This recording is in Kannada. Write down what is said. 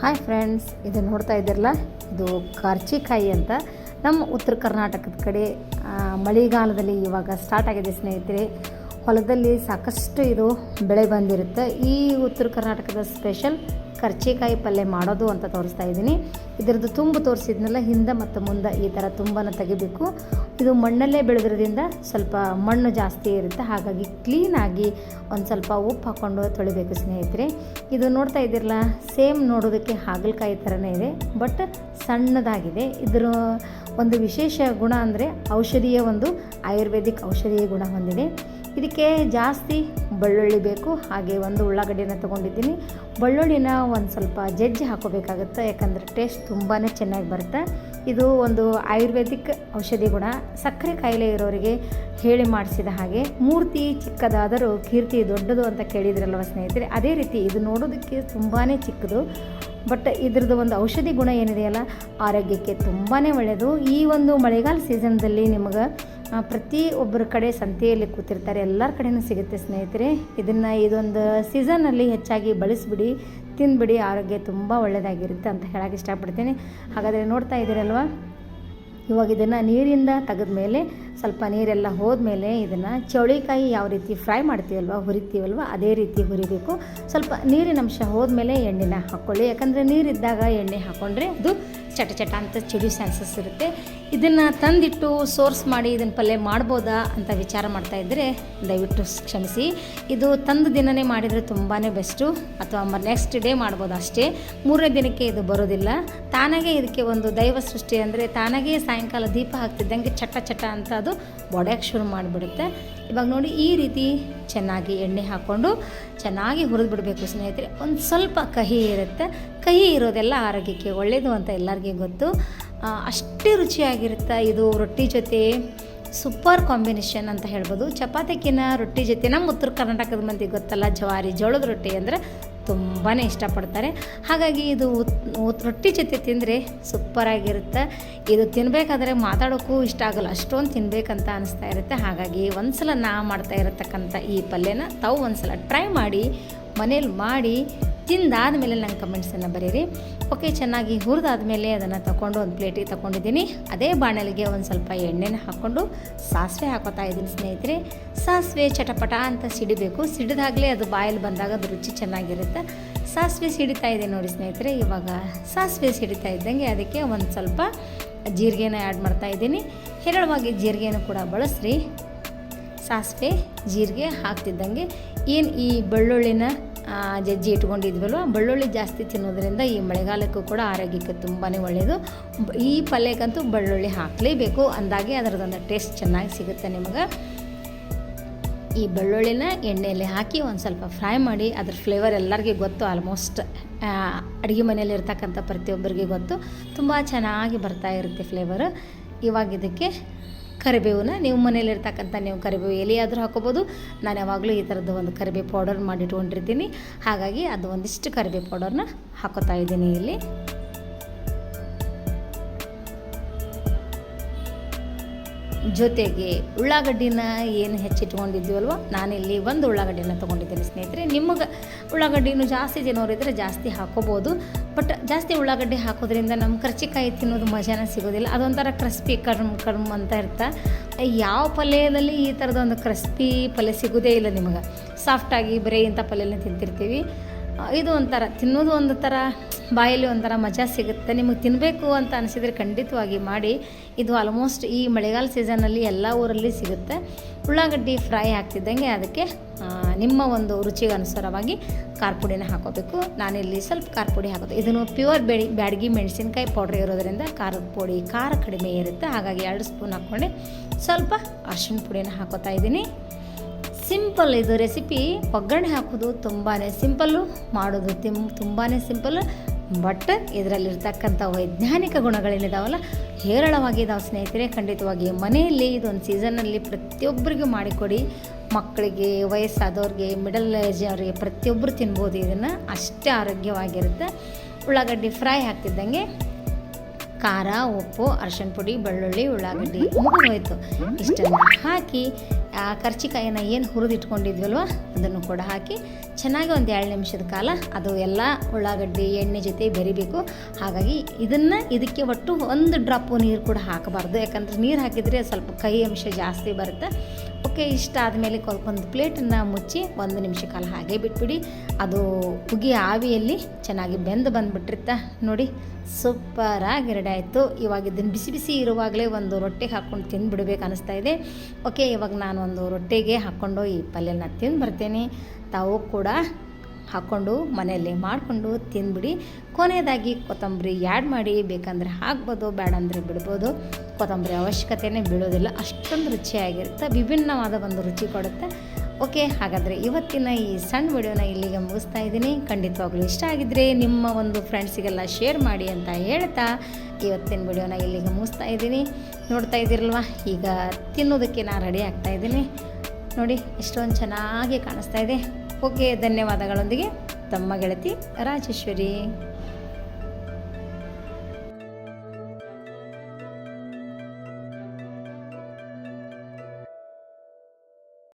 ಹಾಯ್ ಫ್ರೆಂಡ್ಸ್ ಇದು ನೋಡ್ತಾ ಇದ್ದಿರಲ್ಲ? ಇದು ಕಾರ್ಚಿಕಾಯಿ ಅಂತ. ನಮ್ಮ ಉತ್ತರ ಕರ್ನಾಟಕದ ಕಡೆ ಮಳೆಗಾಲದಲ್ಲಿ ಇವಾಗ ಸ್ಟಾರ್ಟ್ ಆಗಿದೆ ಸ್ನೇಹಿತರೆ. ಹೊಲದಲ್ಲಿ ಸಾಕಷ್ಟು ಇದು ಬೆಳೆ ಬಂದಿರುತ್ತೆ. ಈ ಉತ್ತರ ಕರ್ನಾಟಕದ ಸ್ಪೆಷಲ್ ಕರ್ಚಿಕಾಯಿ ಪಲ್ಯ ಮಾಡೋದು ಅಂತ ತೋರಿಸ್ತಾ ಇದ್ದೀನಿ. ಇದರದ್ದು ತುಂಬು ತೋರಿಸಿದ್ನಲ್ಲ, ಹಿಂದೆ ಮತ್ತು ಮುಂದೆ ಈ ಥರ ತುಂಬನ ತೆಗಿಬೇಕು. ಇದು ಮಣ್ಣಲ್ಲೇ ಬೆಳೆದ್ರದಿಂದ ಸ್ವಲ್ಪ ಮಣ್ಣು ಜಾಸ್ತಿ ಇರುತ್ತೆ. ಹಾಗಾಗಿ ಕ್ಲೀನಾಗಿ ಒಂದು ಸ್ವಲ್ಪ ಉಪ್ಪು ಹಾಕ್ಕೊಂಡು ತೊಳಿಬೇಕು ಸ್ನೇಹಿತರೆ. ಇದು ನೋಡ್ತಾ ಇದ್ದೀರಲ್ಲ, ಸೇಮ್ ನೋಡೋದಕ್ಕೆ ಹಾಗಲಕಾಯಿ ಥರನೇ ಇದೆ, ಬಟ್ ಸಣ್ಣದಾಗಿದೆ. ಇದರ ಒಂದು ವಿಶೇಷ ಗುಣ ಅಂದರೆ ಔಷಧೀಯ ಒಂದು ಆಯುರ್ವೇದಿಕ್ ಔಷಧೀಯ ಗುಣ ಹೊಂದಿದೆ. ಇದಕ್ಕೆ ಜಾಸ್ತಿ ಬೆಳ್ಳುಳ್ಳಿ ಬೇಕು. ಹಾಗೆ ಒಂದು ಉಳ್ಳಾಗಡ್ಡಿನ ತೊಗೊಂಡಿದ್ದೀನಿ. ಬೆಳ್ಳುಳ್ಳಿನ ಒಂದು ಸ್ವಲ್ಪ ಜಜ್ಜಿ ಹಾಕೋಬೇಕಾಗುತ್ತೆ, ಯಾಕಂದರೆ ಟೇಸ್ಟ್ ತುಂಬಾ ಚೆನ್ನಾಗಿ ಬರುತ್ತೆ. ಇದು ಒಂದು ಆಯುರ್ವೇದಿಕ್ ಔಷಧಿ ಗುಣ. ಸಕ್ಕರೆ ಕಾಯಿಲೆ ಇರೋರಿಗೆ ಹೇಳಿ ಮಾಡಿಸಿದ ಹಾಗೆ, ಮೂರ್ತಿ ಚಿಕ್ಕದಾದರೂ ಕೀರ್ತಿ ದೊಡ್ಡದು ಅಂತ ಕೇಳಿದ್ರಲ್ವ ಸ್ನೇಹಿತರೆ, ಅದೇ ರೀತಿ ಇದು ನೋಡೋದಕ್ಕೆ ತುಂಬಾ ಚಿಕ್ಕದು. ಬಟ್ ಇದ್ರದ್ದು ಒಂದು ಔಷಧಿ ಗುಣ ಏನಿದೆಯಲ್ಲ, ಆರೋಗ್ಯಕ್ಕೆ ತುಂಬಾ ಒಳ್ಳೆಯದು ಈ ಒಂದು ಮಳೆಗಾಲ ಸೀಸನ್ದಲ್ಲಿ ನಿಮಗೆ ಪ್ರತಿ ಒಬ್ಬರ ಕಡೆ ಸಂತೆಯಲ್ಲಿ ಕೂತಿರ್ತಾರೆ, ಎಲ್ಲರ ಕಡೆಯೂ ಸಿಗುತ್ತೆ ಸ್ನೇಹಿತರೆ. ಇದನ್ನು ಇದೊಂದು ಸೀಸನಲ್ಲಿ ಹೆಚ್ಚಾಗಿ ಬಳಸಿಬಿಡಿ, ತಿನ್ಬಿಡಿ, ಆರೋಗ್ಯ ತುಂಬ ಒಳ್ಳೆಯದಾಗಿರುತ್ತೆ ಅಂತ ಹೇಳೋಕೆ ಇಷ್ಟಪಡ್ತೀನಿ. ಹಾಗಾದರೆ ನೋಡ್ತಾ ಇದ್ದೀರಲ್ವ? ಇವಾಗ ಇದನ್ನು ನೀರಿಂದ ತೆಗೆದ ಮೇಲೆ ಸ್ವಲ್ಪ ನೀರೆಲ್ಲ ಹೋದ್ಮೇಲೆ ಇದನ್ನು ಚೌಳಿಕಾಯಿ ಯಾವ ರೀತಿ ಫ್ರೈ ಮಾಡ್ತೀವಲ್ವ, ಹುರಿತೀವಲ್ವ, ಅದೇ ರೀತಿ ಹುರಿಬೇಕು. ಸ್ವಲ್ಪ ನೀರಿನ ಅಂಶ ಹೋದ್ಮೇಲೆ ಎಣ್ಣೆನ ಹಾಕ್ಕೊಳ್ಳಿ ಯಾಕಂದರೆ ನೀರಿದ್ದಾಗ ಎಣ್ಣೆ ಹಾಕ್ಕೊಂಡ್ರೆ ಅದು ಚಟ ಚಟ ಅಂತ ಚಿಡಿ ಚಾನ್ಸಸ್ ಇರುತ್ತೆ. ಇದನ್ನು ತಂದಿಟ್ಟು ಸೋರ್ಸ್ ಮಾಡಿ ಇದನ್ನು ಪಲ್ಯ ಮಾಡ್ಬೋದಾ ಅಂತ ವಿಚಾರ ಮಾಡ್ತಾ ಇದ್ದರೆ ದಯವಿಟ್ಟು ಕ್ಷಮಿಸಿ. ಇದು ತಂದ ದಿನನೇ ಮಾಡಿದರೆ ತುಂಬಾ ಬೆಸ್ಟು. ಅಥವಾ ನೆಕ್ಸ್ಟ್ ಡೇ ಮಾಡ್ಬೋದು ಅಷ್ಟೇ. ಮೂರನೇ ದಿನಕ್ಕೆ ಇದು ಬರೋದಿಲ್ಲ. ತಾನಾಗೆ ಇದಕ್ಕೆ ಒಂದು ದೈವ ಸೃಷ್ಟಿ ಅಂದರೆ ತಾನಾಗೆ ಸಾಯಂಕಾಲ ದೀಪ ಹಾಕ್ತಿದ್ದಂಗೆ ಚಟ ಚಟ ಅಂತ ಅದು ಬೊಡ್ಯಕ್ಕೆ ಶುರು ಮಾಡಿಬಿಡುತ್ತೆ. ಇವಾಗ ನೋಡಿ ಈ ರೀತಿ ಚೆನ್ನಾಗಿ ಎಣ್ಣೆ ಹಾಕ್ಕೊಂಡು ಚೆನ್ನಾಗಿ ಹುರಿದು ಬಿಡಬೇಕು ಸ್ನೇಹಿತರೆ. ಒಂದು ಸ್ವಲ್ಪ ಕಹಿ ಇರುತ್ತೆ. ಕಹಿ ಇರೋದೆಲ್ಲ ಆರೋಗ್ಯಕ್ಕೆ ಒಳ್ಳೆಯದು ಅಂತ ಎಲ್ಲರಿಗೂ ಗೊತ್ತು. ಅಷ್ಟೇ ರುಚಿಯಾಗಿರುತ್ತೆ ಇದು ರೊಟ್ಟಿ ಜೊತೆ. ಸೂಪರ್ ಕಾಂಬಿನೇಷನ್ ಅಂತ ಹೇಳ್ಬೋದು. ಚಪಾತಿಕಿನ ರೊಟ್ಟಿ ಜೊತೆ. ನಮ್ಮ ಉತ್ತರ ಕರ್ನಾಟಕದ ಮಂದಿಗೆ ಗೊತ್ತಲ್ಲ, ಜವಾರಿ ಜೋಳದ ರೊಟ್ಟಿ ಅಂದರೆ ತುಂಬಾ ಇಷ್ಟಪಡ್ತಾರೆ. ಹಾಗಾಗಿ ಇದು ರೊಟ್ಟಿ ಜೊತೆ ತಿಂದರೆ ಸೂಪರಾಗಿರುತ್ತೆ. ಇದು ತಿನ್ನಬೇಕಾದ್ರೆ ಮಾತಾಡೋಕ್ಕೂ ಇಷ್ಟ ಆಗಲ್ಲ, ಅಷ್ಟೊಂದು ತಿನ್ನಬೇಕಂತ ಅನಿಸ್ತಾ ಇರುತ್ತೆ. ಹಾಗಾಗಿ ಒಂದ್ಸಲ ನಾ ಮಾಡ್ತಾ ಇರತಕ್ಕಂಥ ಈ ಪಲ್ಯನ ತಾವು ಒಂದ್ಸಲ ಟ್ರೈ ಮಾಡಿ, ಮನೇಲಿ ಮಾಡಿ ತಿಂದಾದಮೇಲೆ ನಂಗೆ ಕಮೆಂಟ್ಸನ್ನು ಬರೀರಿ. ಓಕೆ ಚೆನ್ನಾಗಿ ಹುರಿದಾದ್ಮೇಲೆ ಅದನ್ನು ತಗೊಂಡು ಒಂದು ಪ್ಲೇಟಿಗೆ ತಗೊಂಡಿದ್ದೀನಿ ಅದೇ ಬಾಣಲಿಗೆ ಒಂದು ಸ್ವಲ್ಪ ಎಣ್ಣೆನ ಹಾಕ್ಕೊಂಡು ಸಾಸಿವೆ ಹಾಕೋತಾ ಇದ್ದೀನಿ ಸ್ನೇಹಿತರೆ. ಸಾಸಿವೆ ಚಟಪಟ ಅಂತ ಸಿಡಿಬೇಕು. ಸಿಡಿದಾಗಲೇ ಅದು ಬಾಯಲ್ಲಿ ಬಂದಾಗ ಅದು ರುಚಿ ಚೆನ್ನಾಗಿರುತ್ತೆ. ಸಾಸಿವೆ ಸಿಡಿತಾ ಇದೆ ನೋಡಿ ಸ್ನೇಹಿತರೆ, ಇವಾಗ ಸಾಸಿವೆ ಸಿಡಿತಾ ಇದ್ದಂಗೆ ಅದಕ್ಕೆ ಒಂದು ಸ್ವಲ್ಪ ಜೀರಿಗೆನ ಆ್ಯಡ್ ಮಾಡ್ತಾ ಇದ್ದೀನಿ. ಹೇರಳವಾಗಿ ಜೀರಿಗೆನೂ ಕೂಡ ಬಳಸ್ರಿ. ಸಾಸಿವೆ, ಜೀರಿಗೆ ಹಾಕ್ತಿದ್ದಂಗೆ. ಏನು ಈ ಬೆಳ್ಳುಳ್ಳಿನ ಜಜ್ಜಿ ಇಟ್ಕೊಂಡಿದ್ವಲ್ವ? ಬೆಳ್ಳುಳ್ಳಿ ಜಾಸ್ತಿ ತಿನ್ನೋದ್ರಿಂದ ಈ ಮಳೆಗಾಲಕ್ಕೂ ಕೂಡ ಆರೋಗ್ಯಕ್ಕೆ ತುಂಬಾ ಒಳ್ಳೆಯದು ಈ ಪಲ್ಯಕ್ಕಂತೂ ಬೆಳ್ಳುಳ್ಳಿ ಹಾಕಲೇಬೇಕು. ಅಂದಾಗೆ ಅದರದೊಂದು ಟೇಸ್ಟ್ ಚೆನ್ನಾಗಿ ಸಿಗುತ್ತೆ ನಿಮಗೆ. ಈ ಬೆಳ್ಳುಳ್ಳಿನ ಎಣ್ಣೆಯಲ್ಲಿ ಹಾಕಿ ಒಂದು ಸ್ವಲ್ಪ ಫ್ರೈ ಮಾಡಿ, ಅದ್ರ ಫ್ಲೇವರ್ ಎಲ್ಲರಿಗೂ ಗೊತ್ತು, ಆಲ್ಮೋಸ್ಟ್ ಅಡುಗೆ ಮನೆಯಲ್ಲಿ ಇರ್ತಕ್ಕಂಥ ಪ್ರತಿಯೊಬ್ಬರಿಗೆ ಗೊತ್ತು. ತುಂಬ ಚೆನ್ನಾಗಿ ಬರ್ತಾ ಇರುತ್ತೆ ಫ್ಲೇವರ್. ಇವಾಗ ಇದಕ್ಕೆ ಕರಿಬೇವನ್ನ ನೀವು ಮನೇಲಿರ್ತಕ್ಕಂಥ ನೀವು ಕರಿಬೇವು ಎಲೆಯಾದರೂ ಹಾಕೋಬೋದು. ನಾನು ಯಾವಾಗಲೂ ಈ ಥರದ್ದು ಒಂದು ಕರಿಬೇವು ಪೌಡರ್ ಮಾಡಿಟ್ಕೊಂಡಿರ್ತೀನಿ. ಹಾಗಾಗಿ ಅದು ಒಂದಿಷ್ಟು ಕರಿಬೇವು ಪೌಡರ್ನ ಹಾಕೋತಾ ಇದ್ದೀನಿ ಇಲ್ಲಿ. ಜೊತೆಗೆ ಉಳ್ಳಾಗಡ್ಡಿನ ಏನು ಹೆಚ್ಚಿಟ್ಕೊಂಡಿದ್ದೀವಲ್ವ? ನಾನಿಲ್ಲಿ ಒಂದು ಉಳ್ಳಾಗಡ್ಡಿನ ತೊಗೊಂಡಿದ್ದೀನಿ ಸ್ನೇಹಿತರೆ. ನಿಮಗೆ ಉಳ್ಳಾಗಡ್ಡಿನೂ ಜಾಸ್ತಿ ಜನವರಿದ್ದರೆ ಜಾಸ್ತಿ ಹಾಕೋಬೋದು. ಬಟ್ ಜಾಸ್ತಿ ಉಳ್ಳಾಗಡ್ಡಿ ಹಾಕೋದ್ರಿಂದ ನಮ್ಮ ಕರ್ಚಿಕಾಯಿ ತಿನ್ನೋದು ಮಜಾನ ಸಿಗೋದಿಲ್ಲ. ಅದೊಂಥರ ಕ್ರಿಸ್ಪಿ ಕರ್ಮ್ ಕರ್ಮ್ ಅಂತ ಇರ್ತಾ ಯಾವ ಪಲ್ಯದಲ್ಲಿ ಈ ಥರದ ಒಂದು ಕ್ರಿಸ್ಪಿ ಪಲ್ಯ ಸಿಗೋದೇ ಇಲ್ಲ ನಿಮಗೆ. ಸಾಫ್ಟಾಗಿ ಬರೀ ಇಂಥ ಪಲ್ಯನ ತಿಂತಿರ್ತೀವಿ. ಇದು ಒಂಥರ, ತಿನ್ನೋದು ಒಂದು ಥರ ಬಾಯಲ್ಲಿ ಒಂಥರ ಮಜಾ ಸಿಗುತ್ತೆ. ನಿಮಗೆ ತಿನ್ನಬೇಕು ಅಂತ ಅನಿಸಿದರೆ ಖಂಡಿತವಾಗಿ ಮಾಡಿ. ಇದು ಆಲ್ಮೋಸ್ಟ್ ಈ ಮಳೆಗಾಲ ಸೀಸನಲ್ಲಿ ಎಲ್ಲ ಊರಲ್ಲಿ ಸಿಗುತ್ತೆ. ಉಳ್ಳಾಗಡ್ಡಿ ಫ್ರೈ ಹಾಕ್ತಿದ್ದಂಗೆ ಅದಕ್ಕೆ ನಿಮ್ಮ ಒಂದು ರುಚಿಗೆ ಅನುಸಾರವಾಗಿ ಖಾರ ಪುಡಿನ ಹಾಕೋಬೇಕು. ನಾನಿಲ್ಲಿ ಸ್ವಲ್ಪ ಖಾರ ಪುಡಿ ಹಾಕೋದು. ಇದನ್ನು ಪ್ಯೂರ್ ಬೆಳಿ, ಬ್ಯಾಡಗಿ ಮೆಣಸಿನ್ಕಾಯಿ ಪೌಡ್ರ್ ಇರೋದರಿಂದ ಖಾರದ ಪುಡಿ ಖಾರ ಕಡಿಮೆ ಇರುತ್ತೆ. ಹಾಗಾಗಿ ಎರಡು ಸ್ಪೂನ್ ಹಾಕ್ಕೊಂಡು. ಸ್ವಲ್ಪ ಅರ್ಶಿನ ಪುಡಿನ ಹಾಕೋತಾ ಇದ್ದೀನಿ. ಸಿಂಪಲ್ ಇದು ರೆಸಿಪಿ. ಒಗ್ಗರಣೆ ಹಾಕೋದು ತುಂಬಾ ಸಿಂಪಲ್ಲು, ಮಾಡೋದು ತಿಮ್ ತುಂಬಾ ಸಿಂಪಲ್ ಬಟ್ ಇದರಲ್ಲಿರ್ತಕ್ಕಂಥ ವೈಜ್ಞಾನಿಕ ಗುಣಗಳೇನಿದಾವಲ್ಲ ಹೇರಳವಾಗಿದ್ದಾವೆ ಸ್ನೇಹಿತರೆ, ಖಂಡಿತವಾಗಿ ಮನೆಯಲ್ಲಿ ಇದೊಂದು ಸೀಸನ್ನಲ್ಲಿ ಪ್ರತಿಯೊಬ್ಬರಿಗೂ ಮಾಡಿಕೊಡಿ. ಮಕ್ಕಳಿಗೆ, ವಯಸ್ಸಾದವ್ರಿಗೆ, ಮಿಡಲ್ ಏಜ್ ಅವರಿಗೆ ಪ್ರತಿಯೊಬ್ಬರು ತಿನ್ಬೋದು. ಇದನ್ನು ಅಷ್ಟೇ ಆರೋಗ್ಯವಾಗಿರುತ್ತೆ. ಉಳ್ಳಾಗಡ್ಡಿ ಫ್ರೈ ಹಾಕ್ತಿದ್ದಂಗೆ ಖಾರ, ಉಪ್ಪು ಅರಶಿನ ಪುಡಿ, ಬೆಳ್ಳುಳ್ಳಿ, ಉಳ್ಳಾಗಡ್ಡಿ. ಹೋಯಿತು. ಇಷ್ಟನ್ನು ಹಾಕಿ, ಆ, ಕರ್ಚಿಕಾಯಿನ ಏನು ಹುರಿದಿಟ್ಕೊಂಡಿದ್ವಲ್ವ, ಅದನ್ನು ಕೂಡ ಹಾಕಿ ಚೆನ್ನಾಗಿ ಒಂದು ಎರಡು ನಿಮಿಷದ ಕಾಲ ಅದು ಎಲ್ಲ ಉಳ್ಳಾಗಡ್ಡಿ, ಎಣ್ಣೆ ಜೊತೆ ಬೆರಿಬೇಕು. ಹಾಗಾಗಿ ಇದನ್ನು ಇದಕ್ಕೆ ಒಟ್ಟು ಒಂದು ಡ್ರಾಪು ನೀರು ಕೂಡ ಹಾಕಬಾರ್ದು. ಯಾಕಂದ್ರೆ ನೀರು ಹಾಕಿದರೆ ಸ್ವಲ್ಪ ಕಹಿ ಅಂಶ ಜಾಸ್ತಿ ಬರುತ್ತೆ. ಓಕೆ, ಇಷ್ಟ ಆದಮೇಲೆ ಒಂದು ಪ್ಲೇಟನ್ನು ಮುಚ್ಚಿ ಒಂದು ನಿಮಿಷ ಕಾಲ ಹಾಗೆ ಬಿಟ್ಬಿಡಿ. ಅದು ಉಗಿ ಆವಿಯಲ್ಲಿ ಚೆನ್ನಾಗಿ ಬೆಂದು ಬಂದುಬಿಟ್ಟಿರ್ತಾ ನೋಡಿ ಸೂಪರಾಗಿ ರೆಡಿ ಆಯಿತು. ಇವಾಗ ಇದನ್ನು ಬಿಸಿ ಬಿಸಿ ಇರುವಾಗಲೇ ಒಂದು ರೊಟ್ಟಿಗೆ ಹಾಕ್ಕೊಂಡು ತಿಂದುಬಿಡ್ಬೇಕು ಅನಿಸ್ತಾ ಇದೆ. ಓಕೆ, ಇವಾಗ ನಾನು ಒಂದು ರೊಟ್ಟಿಗೆ ಹಾಕ್ಕೊಂಡು ಈ ಪಲ್ಯನ ತಿಂದು ಬರ್ತೇನೆ ತಾವು ಕೂಡ ಹಾಕ್ಕೊಂಡು ಮನೆಯಲ್ಲಿ ಮಾಡಿಕೊಂಡು ತಿಂದ್ಬಿಡಿ. ಕೊನೆಯದಾಗಿ ಕೊತ್ತಂಬರಿ ಆ್ಯಡ್ ಮಾಡಿ, ಬೇಕಂದರೆ ಹಾಕ್ಬೋದು ಬೇಡ ಅಂದರೆ ಬಿಡ್ಬೋದು. ಕೊತ್ತಂಬರಿ ಅವಶ್ಯಕತೆಯೇ ಬೀಳೋದಿಲ್ಲ, ಅಷ್ಟೊಂದು ರುಚಿಯಾಗಿರುತ್ತೆ, ವಿಭಿನ್ನವಾದ ಒಂದು ರುಚಿ ಕೊಡುತ್ತೆ. ಓಕೆ ಹಾಗಾದರೆ ಇವತ್ತಿನ ಈ ಸಣ್ಣ ವಿಡಿಯೋನ ಇಲ್ಲಿಗೆ ಮುಗಿಸ್ತಾ ಇದ್ದೀನಿ. ಖಂಡಿತವಾಗ್ಲೂ ಇಷ್ಟ ಆಗಿದ್ದರೆ ನಿಮ್ಮ ಒಂದು ಫ್ರೆಂಡ್ಸಿಗೆಲ್ಲ ಶೇರ್ ಮಾಡಿ ಅಂತ ಹೇಳ್ತಾ ಇವತ್ತಿನ ವಿಡಿಯೋನ ಇಲ್ಲಿಗೆ ಮುಗಿಸ್ತಾ ಇದ್ದೀನಿ. ನೋಡ್ತಾ ಇದ್ದೀರಲ್ವ? ಈಗ ತಿನ್ನೋದಕ್ಕೆ ನಾನು ರೆಡಿ ಆಗ್ತಾ ಇದ್ದೀನಿ. ನೋಡಿ, ಎಷ್ಟೊಂದು ಚೆನ್ನಾಗಿ ಕಾಣಿಸ್ತಾ ಇದೆ. ಓಕೆ ಧನ್ಯವಾದಗಳೊಂದಿಗೆ ತಮ್ಮ ಗೆಳತಿ ರಾಜೇಶ್ವರಿ.